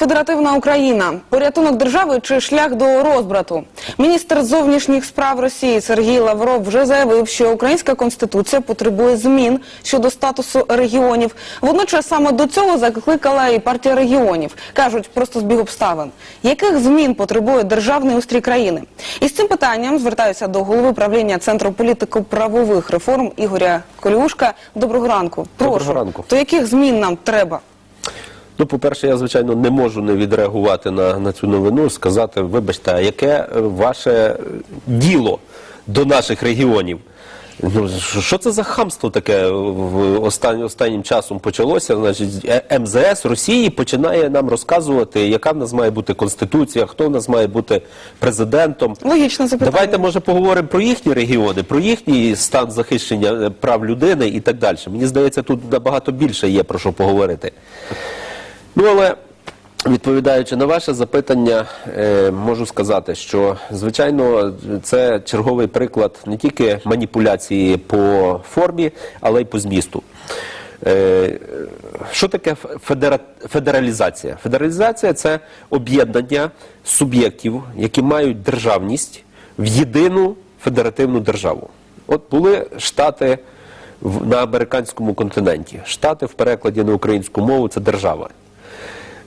Федеративна Україна, порятунок держави чи шлях до розбрату. Міністр зовнішніх справ Росії Сергій Лавров вже заявив, що українська конституція потребує змін щодо статусу регіонів. Водночас саме до цього закликала і партія регіонів. кажуть, просто збіг обставин. Яких змін потребує державний устрій країни? І з цим питанням звертаюся до голови правління центру політико-правових реформ Ігоря Колюшка. Доброго ранку. Прошу. Доброго ранку. То яких змін нам треба? Ну, по-перше, я звичайно не можу не відреагувати на, на цю новину, сказати, вибачте, а яке е, ваше е, діло до наших регіонів? Ну, що- це за хамство таке в останнім, останнім часом почалося? Значить, е- МЗС Росії починає нам розказувати, яка в нас має бути конституція, хто в нас має бути президентом. Логічне запитання. Давайте може поговоримо про їхні регіони, про їхній стан захищення прав людини і так далі. Мені здається, тут набагато більше є про що поговорити. Ну але відповідаючи на ваше запитання, е, можу сказати, що звичайно це черговий приклад не тільки маніпуляції по формі, але й по змісту. Е, Що таке федералізація? Федералізація це об'єднання суб'єктів, які мають державність в єдину федеративну державу. От були штати на американському континенті. Штати в перекладі на українську мову це держава.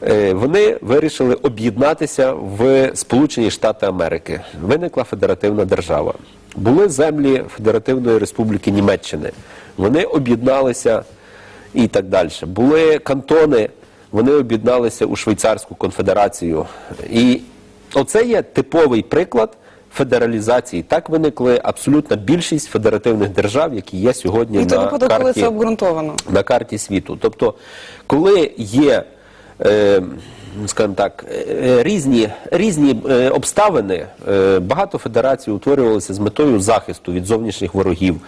Е, Вони вирішили об'єднатися в Сполучені Штати Америки. Виникла федеративна держава. Були землі Федеративної Республіки Німеччини. Вони об'єдналися і так далі. Були кантони, вони об'єдналися у Швейцарську конфедерацію. І оце є типовий приклад федералізації. Так виникли абсолютна більшість федеративних держав, які є сьогодні І на випадок, коли карті це обґрунтовано. на карті світу. Тобто, коли є, скажімо так, е, різні, різні е, обставини, е, багато федерацій утворювалися з метою захисту від зовнішніх ворогів.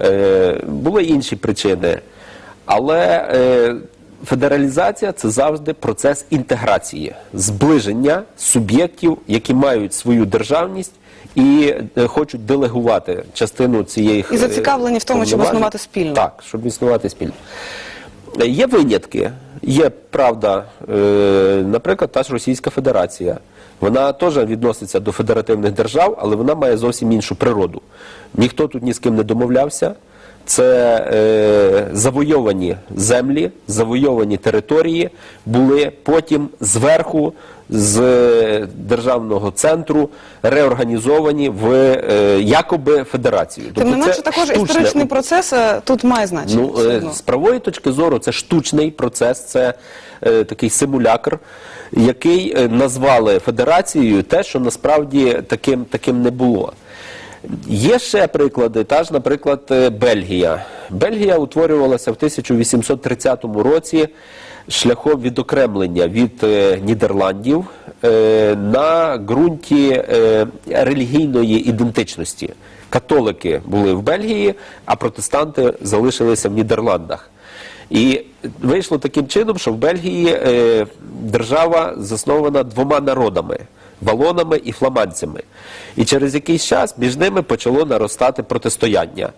Е, були інші причини. Але е, федералізація це завжди процес інтеграції, зближення суб'єктів, які мають свою державність і е, хочуть делегувати частину цієї І зацікавлені в тому, щоб існувати спільно. Так, щоб існувати спільно. Е, Є винятки. Є правда, е, наприклад, та ж Російська Федерація. Вона теж відноситься до федеративних держав, але вона має зовсім іншу природу. Ніхто тут ні з ким не домовлявся. Це е, завойовані землі, завойовані території були потім зверху з е, державного центру реорганізовані в е, якоби федерацію. Тим Тобто не це менше, також штучне історичний процес е, тут має значення. Ну, е, з правової точки зору це штучний процес, це е, такий симулякр, який е, назвали федерацією те, що насправді таким, таким не було. Є ще приклади, та ж, наприклад, е, Бельгія. Бельгія утворювалася в 1830 році шляхом відокремлення від е, Нідерландів е, на ґрунті релігійної ідентичності. Католики були в Бельгії, а протестанти залишилися в Нідерландах. І вийшло таким чином, що в Бельгії держава заснована двома народами валонами і фламандцями. І через якийсь час між ними почало наростати протистояння.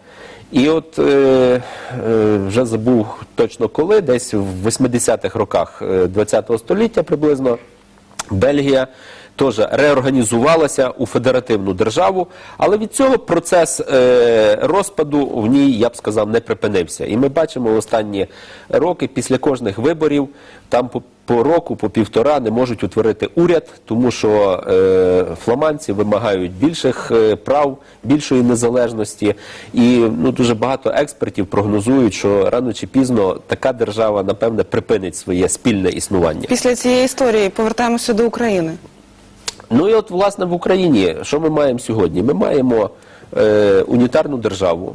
І от е, е, вже забув точно коли, десь в 80-х роках ХХ століття приблизно. Бельгія теж реорганізувалася у федеративну державу, але від цього процес е, розпаду в ній, я б сказав, не припинився. І ми бачимо останні роки після кожних виборів, там по, року, по півтора не можуть утворити уряд, тому що е, фламандці вимагають більших е, прав, більшої незалежності. І ну, дуже багато експертів прогнозують, що рано чи пізно така держава, напевне, припинить своє спільне існування. Після цієї історії повертаємося до України. Ну і от, власне, в Україні, що ми маємо сьогодні? Ми маємо е, унітарну державу.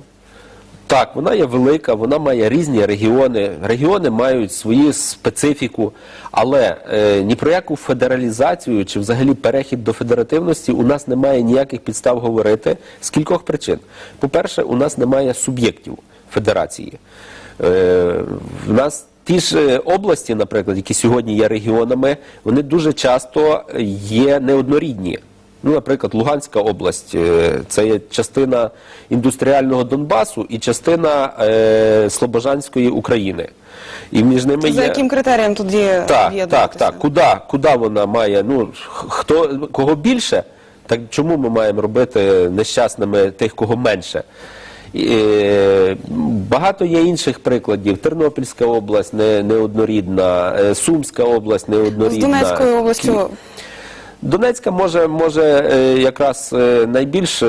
Так, вона є велика, вона має різні регіони. Регіони мають свою специфіку, але е, ні про яку федералізацію чи взагалі перехід до федеративності у нас немає ніяких підстав говорити з кількох причин. По-перше, у нас немає суб'єктів федерації. Е, в нас ті ж е, області, наприклад, які сьогодні є регіонами, вони дуже часто є неоднорідні. Ну, наприклад, Луганська область е, це є частина індустріального Донбасу і частина е, Слобожанської України. І між ними За яким критерієм тоді так, так, так. Куди, куди вона має? Ну хто кого більше? Так чому ми маємо робити нещасними тих, кого менше? І, е, багато є інших прикладів. Тернопільська область не, неоднорідна, е, Сумська область неоднорідна. З. Донецькою областю Донецька може, може е, якраз е, найбільш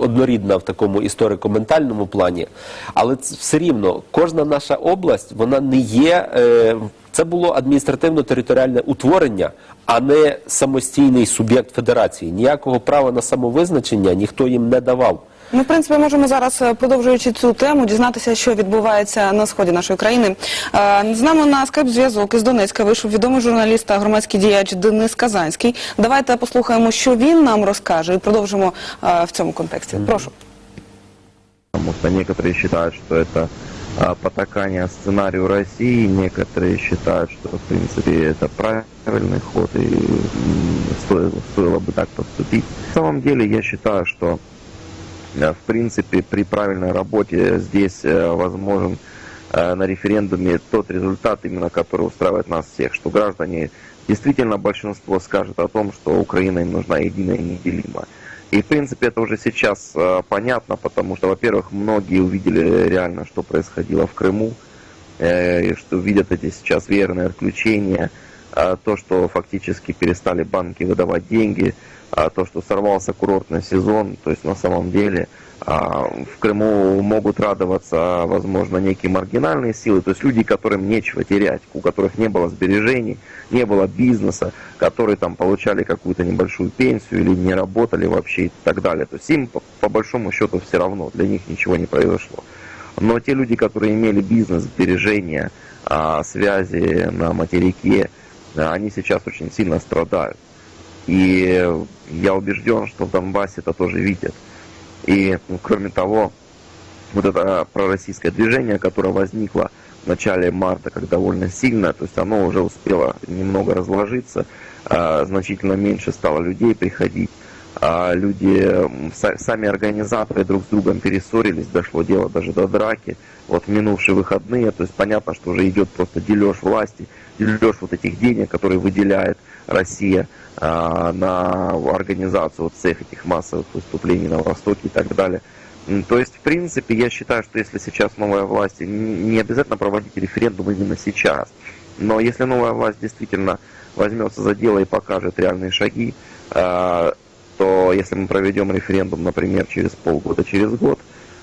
однорідна в такому історико-ментальному плані, але все рівно кожна наша область вона не є. е, Це було адміністративно-територіальне утворення, а не самостійний суб'єкт федерації. Ніякого права на самовизначення ніхто їм не давав. Ми, в принципі, можемо зараз, е, продовжуючи цю тему, дізнатися, що відбувається на сході нашої країни. Е, З нами на скайп-зв'язок із Донецька вийшов відомий журналіст та громадський діяч Денис Казанський. Давайте послухаємо, що він нам розкаже, і продовжимо е, в цьому контексті. Прошу. Потому что некоторые считают, что это а, потакание сценарию России, некоторые считают, что в принципе это правильный ход и м, стоило, стоило бы так поступить. На самом деле я считаю, что э, В принципе при правильной работе здесь э, возможен э, на референдуме тот результат, именно который устраивает нас всех, что граждане действительно большинство скажет о том, что Украина им нужна единая и неделимая. И, в принципе, это уже сейчас э, понятно, потому что, во-первых, многие увидели реально, что происходило в Крыму, э, и что видят эти сейчас верные отключения, то, что фактически перестали банки выдавать деньги, а, то, что сорвался курортный сезон, то есть на самом деле а, в Крыму могут радоваться, возможно, некие маргинальные силы, то есть люди, которым нечего терять, у которых не было сбережений, не было бизнеса, которые там получали какую-то небольшую пенсию или не работали вообще и так далее. То есть им по, большому счету все равно, для них ничего не произошло. Но те люди, которые имели бизнес, сбережения, а, связи на материке, они сейчас очень сильно страдают. И я убежден, что в Донбассе это тоже видят. И, ну, кроме того, вот это пророссийское движение, которое возникло в начале марта как довольно сильно, то есть оно уже успело немного разложиться, а, значительно меньше стало людей приходить, а люди, сами организаторы друг с другом перессорились, дошло дело даже до драки, вот минувшие выходные, то есть понятно, что уже идет просто дележ власти, дележ вот этих денег, которые выделяет Россия а, на организацию вот всех этих массовых выступлений на Востоке и так далее. То есть, в принципе, я считаю, что если сейчас новая власть, не обязательно проводить референдум именно сейчас, но если новая власть действительно возьмется за дело и покажет реальные шаги, а, то если мы проведем референдум, например, через полгода, через год,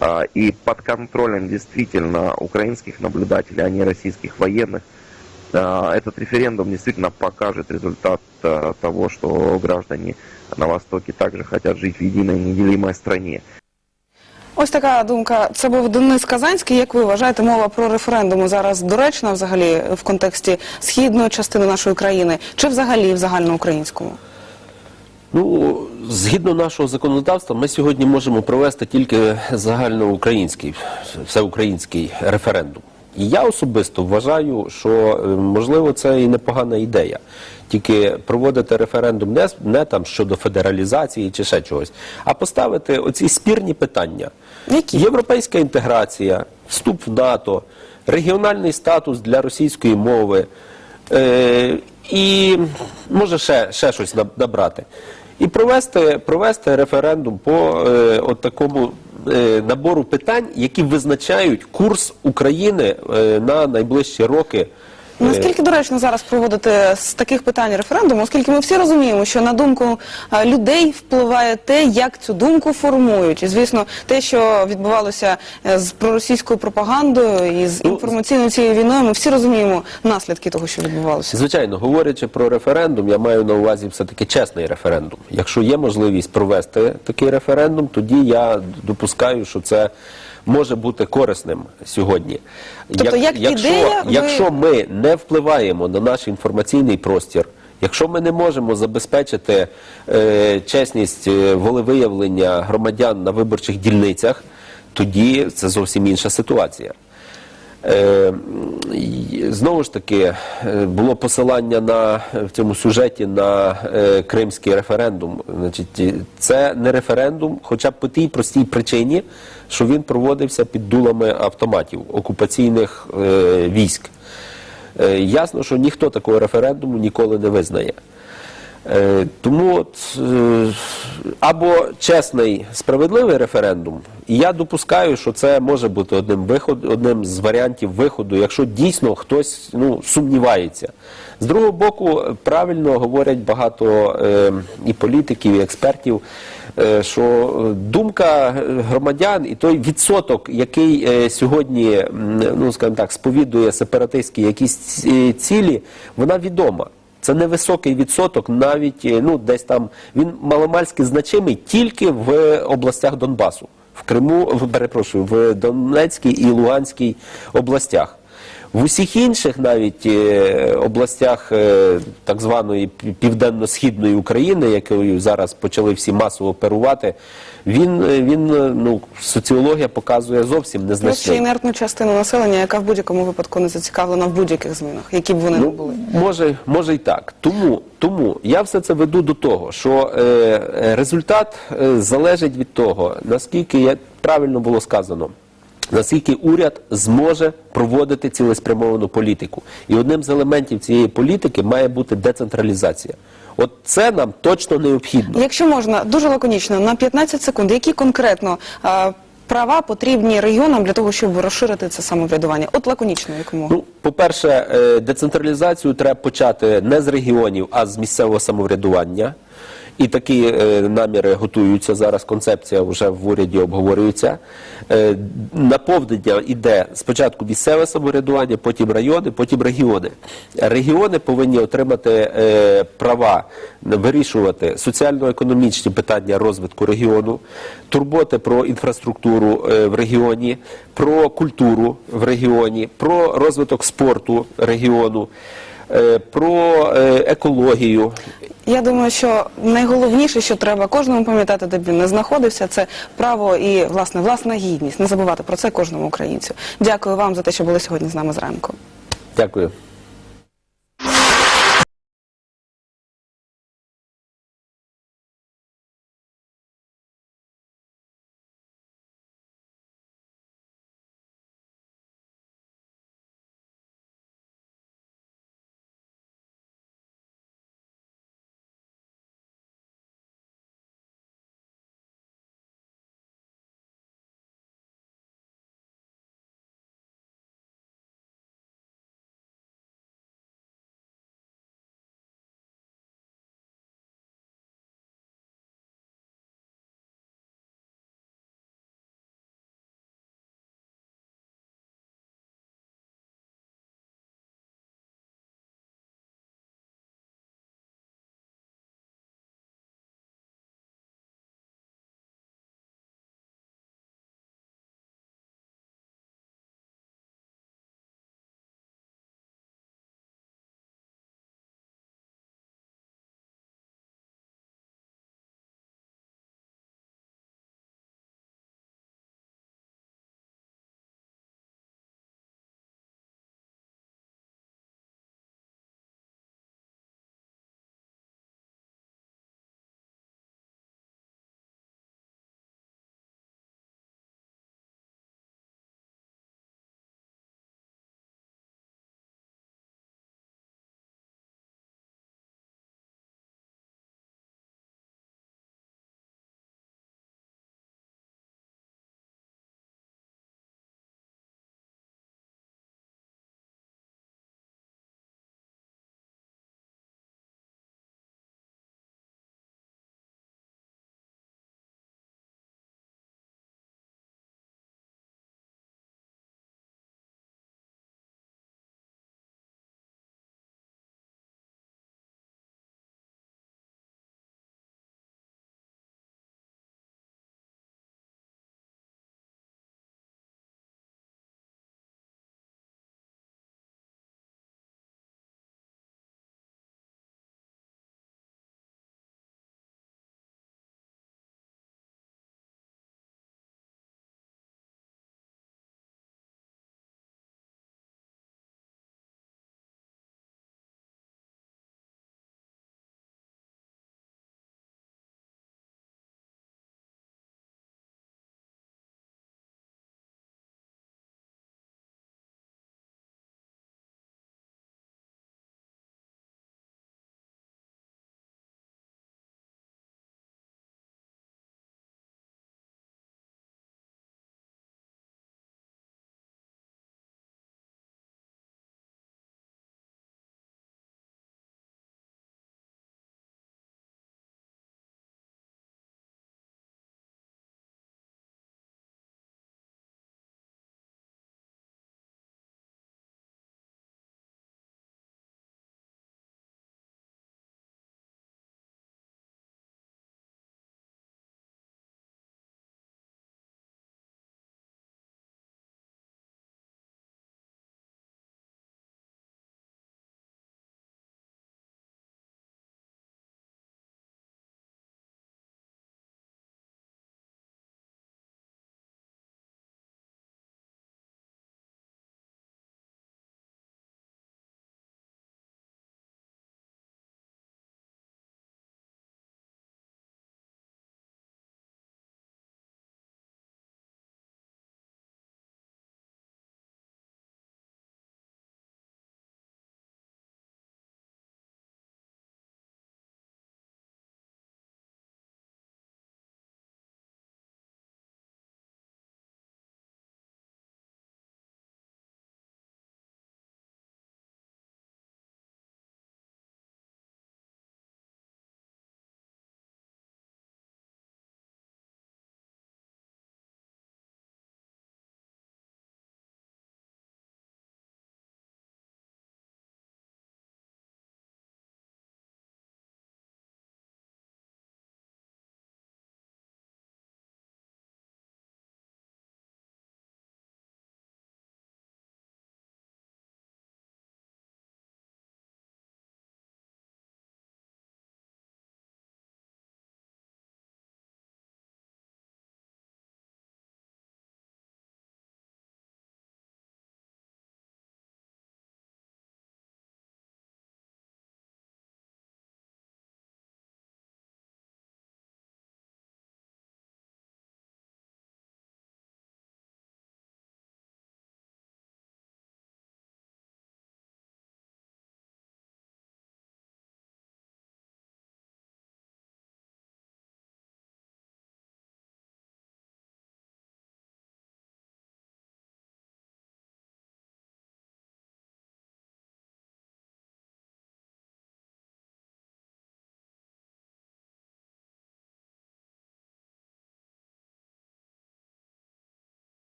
а, и под контролем действительно украинских наблюдателей, а не российских военных, этот референдум действительно покажет результат того, что граждане на Востоке также хотят жить в единой неделимой стране. Ось така думка. Це був Денис Казанський. Як ви вважаєте, мова про референдуми зараз доречна взагалі в контексті східної частини нашої країни чи взагалі в загальноукраїнському? Ну, згідно нашого законодавства, ми сьогодні можемо провести тільки загальноукраїнський, всеукраїнський референдум. І я особисто вважаю, що е, можливо це і непогана ідея. Тільки проводити референдум не, не там щодо федералізації чи ще чогось, а поставити оці спірні питання. Які? Європейська інтеграція, вступ в НАТО, регіональний статус для російської мови е, і може ще, ще щось набрати. І провести, провести референдум по е, от такому набору питань, які визначають курс України е, на найближчі роки. Е, Наскільки доречно зараз проводити з таких питань референдум, оскільки ми всі розуміємо, що на думку е, людей впливає те, як цю думку формують. І звісно, те, що відбувалося е, з проросійською пропагандою і з Ну, інформаційною цією війною, ми всі розуміємо наслідки того, що відбувалося. Звичайно, говорячи про референдум, я маю на увазі все-таки чесний референдум. Якщо є можливість провести такий референдум, тоді я допускаю, що це може бути корисним сьогодні. Тобто, як якщо, ідея, ви- ми не впливаємо на наш інформаційний простір, якщо ми не можемо забезпечити е, чесність е, волевиявлення громадян на виборчих дільницях, тоді це зовсім інша ситуація. Е, Знову ж таки, е, було посилання на в цьому сюжеті на е, кримський референдум. Значить, це не референдум, хоча б по тій простій причині, що він проводився під дулами автоматів окупаційних е, військ. Е, Ясно, що ніхто такого референдуму ніколи не визнає. Е, Тому от, або чесний справедливий референдум, і я допускаю, що це може бути одним виход, одним з варіантів виходу, якщо дійсно хтось ну, сумнівається. З другого боку, правильно говорять багато е, і політиків, і експертів, що е, думка громадян і той відсоток, який е, сьогодні, ну скажімо так, сповідує сепаратистські якісь цілі, вона відома. Це невисокий відсоток, навіть е, ну десь там він маломальськи значимий тільки в областях Донбасу, в Криму, в- перепрошую, в Донецькій і Луганській областях. В усіх інших навіть е, областях е, так званої південно-східної України, якою зараз почали всі масово оперувати, він, е, він ну, соціологія показує зовсім Плюс ще інертну частину населення, яка в будь-якому випадку не зацікавлена в будь-яких змінах, які б вони не Ну, були. може, може і так. Тому, тому я все це веду до того, що е, результат е, залежить від того, наскільки як правильно було сказано. Наскільки уряд зможе проводити цілеспрямовану політику, і одним з елементів цієї політики має бути децентралізація. От це нам точно необхідно. Якщо можна, дуже лаконічно, на 15 секунд, які конкретно е, права потрібні регіонам для того, щоб розширити це самоврядування? От лаконічно, якомога. Ну, по-перше, е, децентралізацію треба почати не з регіонів, а з місцевого самоврядування. І такі е, наміри готуються зараз. Концепція вже в уряді обговорюється. Е, наповнення йде спочатку місцеве самоврядування, потім райони, потім регіони. Регіони повинні отримати е, права вирішувати соціально-економічні питання розвитку регіону, турботи про інфраструктуру в регіоні, про культуру в регіоні, про розвиток спорту регіону, про е, екологію. Я думаю, що найголовніше, що треба кожному пам'ятати, де б він не знаходився, це право і власне власна гідність. Не забувати про це кожному українцю. Дякую вам за те, що були сьогодні з нами зранку. Дякую.